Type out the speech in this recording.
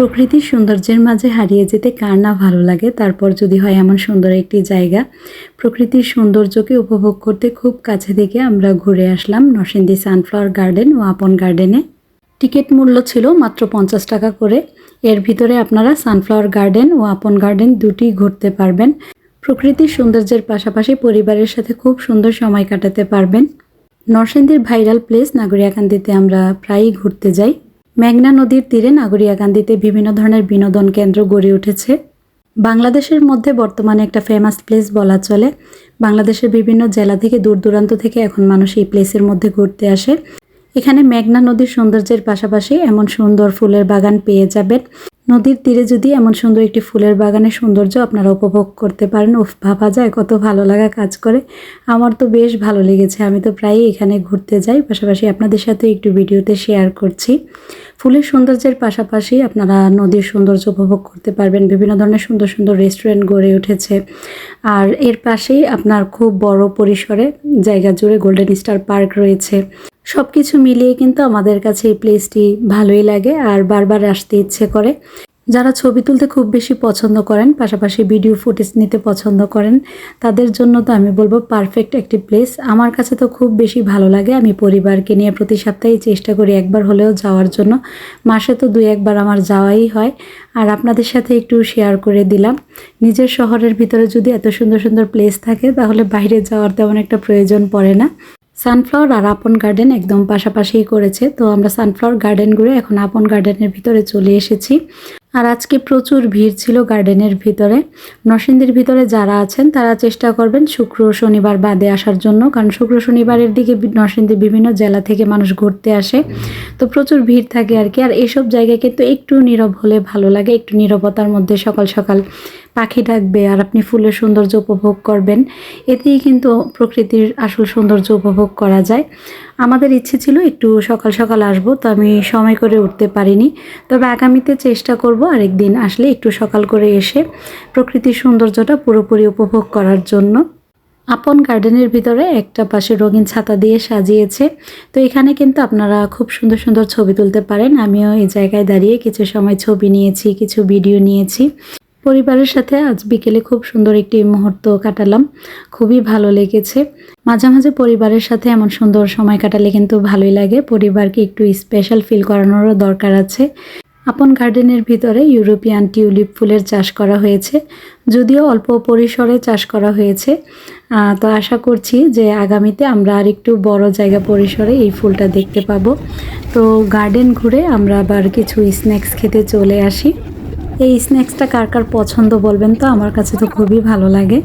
প্রকৃতির সৌন্দর্যের মাঝে হারিয়ে যেতে কার না ভালো লাগে? তারপর যদি হয় এমন সুন্দর একটি জায়গা। প্রকৃতির সৌন্দর্যকে উপভোগ করতে খুব কাছে থেকে আমরা ঘুরে আসলাম নরসিংদী সানফ্লাওয়ার গার্ডেন ও আপন গার্ডেনে। টিকিট মূল্য ছিল মাত্র পঞ্চাশ টাকা করে। এর ভিতরে আপনারা সানফ্লাওয়ার গার্ডেন ও আপন গার্ডেন দুটি ঘুরতে পারবেন। প্রকৃতির সৌন্দর্যের পাশাপাশি পরিবারের সাথে খুব সুন্দর সময় কাটাতে পারবেন। নরসিংদীর ভাইরাল প্লেস নাগরিয়াকান্দিতে আমরা প্রায়ই ঘুরতে যাই। মেঘনা নদীর তীরে নাগরিয়াকান্দিতে বিভিন্ন ধরনের বিনোদন কেন্দ্র গড়ে উঠেছে। বাংলাদেশের মধ্যে বর্তমানে একটা ফেমাস প্লেস বলা চলে। বাংলাদেশের বিভিন্ন জেলা থেকে দূর দূরান্ত থেকে এখন মানুষ এই প্লেসের মধ্যে ঘুরতে আসে। এখানে মেঘনা নদীর সৌন্দর্যের পাশাপাশি এমন সুন্দর ফুলের বাগান পেয়ে যাবেন। নদীর তীরে যদি এমন সুন্দর একটি ফুলের বাগানের সৌন্দর্য আপনারা উপভোগ করতে পারেন, উফ, ভাবা যায়, কত ভালো লাগা কাজ করে। আমার তো বেশ ভালো লেগেছে। আমি তো প্রায়ই এখানে ঘুরতে যাই, পাশাপাশি আপনাদের সাথে একটু ভিডিওতে শেয়ার করছি। ফুলের সৌন্দর্যের পাশাপাশি আপনারা নদীর সৌন্দর্য উপভোগ করতে পারবেন। বিভিন্ন ধরনের সুন্দর সুন্দর রেস্টুরেন্ট গড়ে উঠেছে। আর এর পাশেই আপনার খুব বড় পরিসরে জায়গা জুড়ে গোল্ডেন স্টার পার্ক রয়েছে। সব কিছু মিলিয়ে কিন্তু আমাদের কাছে এই প্লেসটি ভালোই লাগে আর বারবার আসতে ইচ্ছে করে। যারা ছবি তুলতে খুব বেশি পছন্দ করেন, পাশাপাশি ভিডিও ফুটেজ নিতে পছন্দ করেন, তাদের জন্য তো আমি বলব পারফেক্ট একটি প্লেস আমার কাছে তো খুব বেশি ভালো লাগে। আমি পরিবারকে নিয়ে প্রতি সপ্তাহে চেষ্টা করি একবার হলেও যাওয়ার জন্য। মাসে তো দুই একবার আমার যাওয়াই হয়। আর আপনাদের সাথে একটু শেয়ার করে দিলাম। নিজের শহরের ভিতরে যদি এত সুন্দর সুন্দর প্লেস থাকে, তাহলে বাইরে যাওয়ার তেমন একটা প্রয়োজন পড়ে না। সানফ্লাওয়ার আর আপন গার্ডেন একদম পাশাপাশিই করেছে। তো আমরা সানফ্লাওয়ার গার্ডেন ঘুরে এখন আপন গার্ডেনের ভিতরে চলে এসেছি। আর আজকে প্রচুর ভিড় ছিল গার্ডেনের ভিতরে। নরসিংদীর ভিতরে যারা আছেন, তারা চেষ্টা করবেন শুক্র শনিবার বাদে আসার জন্য। কারণ শুক্র শনিবারের দিকে নরসিংদীর বিভিন্ন জেলা থেকে মানুষ ঘুরতে আসে। তো প্রচুর ভিড় থাকে আর কি। আর এইসব জায়গায় কিন্তু একটু নীরব হলে ভালো লাগে, একটু নীরবতার মধ্যে সকাল সকাল পাখি ডাকবে আর আপনি ফুলের সৌন্দর্য উপভোগ করবেন। এতেই কিন্তু প্রকৃতির আসল সৌন্দর্য উপভোগ করা যায়। আমাদের ইচ্ছে ছিল একটু সকাল সকাল আসব, তো আমি সময় করে উঠতে পারিনি। তবে আগামীতে চেষ্টা করব আরেকদিন আসলে একটু সকাল করে এসে প্রকৃতির সৌন্দর্যটা পুরোপুরি উপভোগ করার জন্য। আপন গার্ডেনের ভিতরে একটা পাশে রঙিন ছাতা দিয়ে সাজিয়েছে। তো এখানে কিন্তু আপনারা খুব সুন্দর সুন্দর ছবি তুলতে পারেন। আমিও এই জায়গায় দাঁড়িয়ে কিছু সময় ছবি নিয়েছি, কিছু ভিডিও নিয়েছি। পরিবারের সাথে আজ বিকেলে খুব সুন্দর একটি মুহূর্ত কাটালাম। খুবই ভালো লেগেছে। মাঝে মাঝে পরিবারের সাথে এমন সুন্দর সময় কাটালে কিন্তু ভালোই লাগে। পরিবারকে একটু স্পেশাল ফিল করানোরও দরকার আছে। আপন গার্ডেনের ভিতরে ইউরোপিয়ান টিউলিপ ফুলের চাষ করা হয়েছে। যদিও অল্প পরিসরে চাষ করা হয়েছে। তো আশা করছি যে আগামীতে আমরা আর একটু বড় জায়গা পরিসরে এই ফুলটা দেখতে পাবো। তো গার্ডেন ঘুরে আমরা আবার কিছু স্ন্যাক্স খেতে চলে আসি। এই স্ন্যাক্সটা কার কার পছন্দ বলবেন তো? আমার কাছে তো খুবই ভালো লাগে।